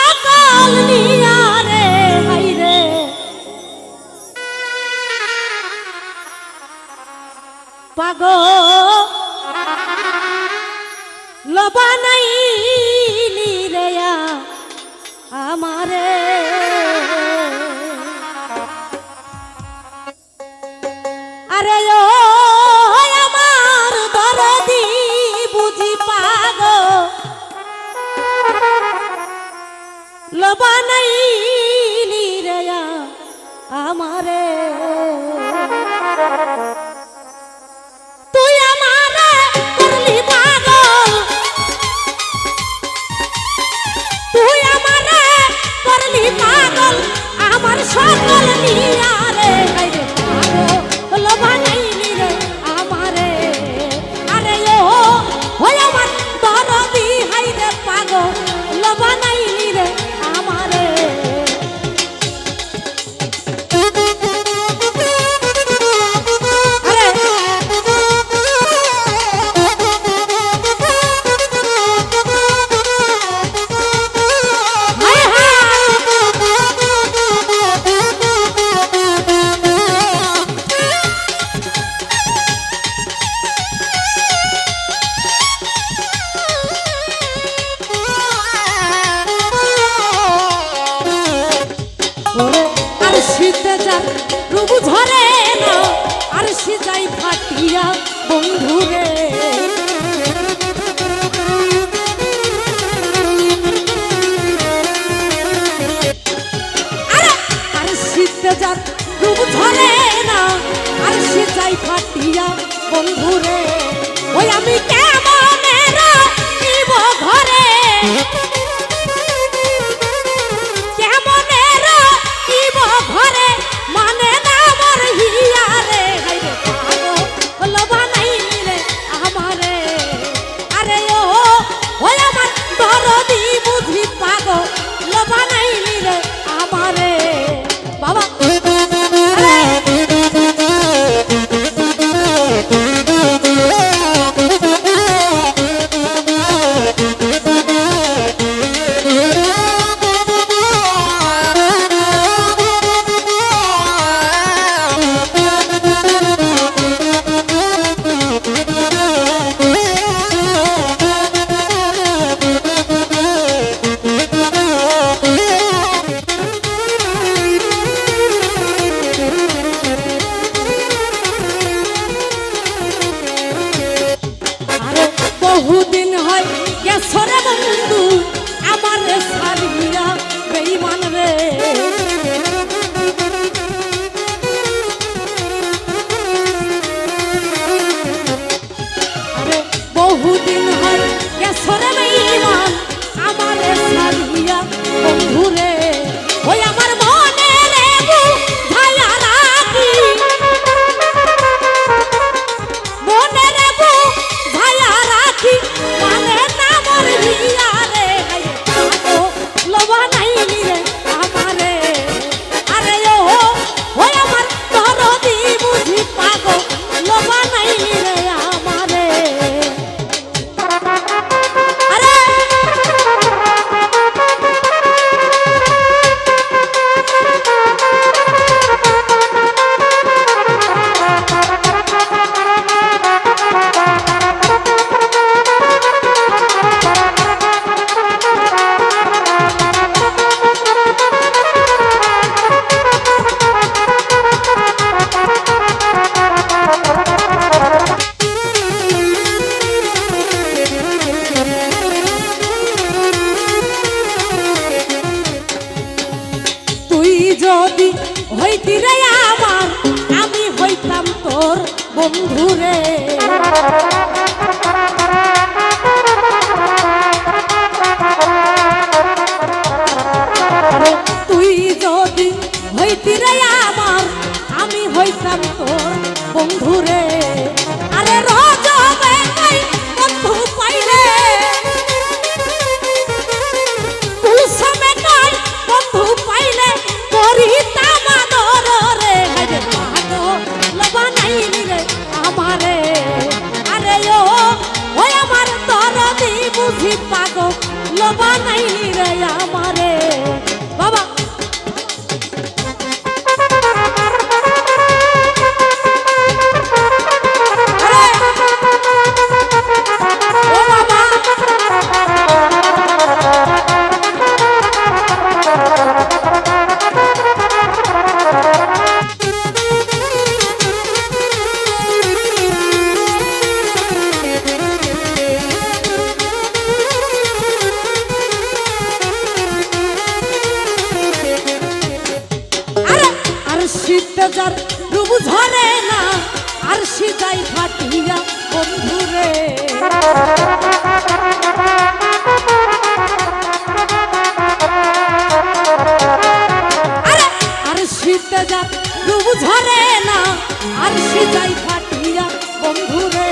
সকাল নিয়ারে হাইরে পাগল লবা নাই বানাই বন্ধুরে আর শীতে যার রূপ ধরে না, আর সে যাই ফাটিয়া বন্ধুরে ওই আমি কে? তোর বন্ধুরে। তুই যদি হইতি রে আমার আমি হইতাম তোর বন্ধুরে। শীতে যার রূপ ঝরে না, আর সে যাই ফাটিয়া বন্ধুরে। আরে শীতে যার রূপ ঝরে না, আর সে যাই ফাটিয়া বন্ধুরে।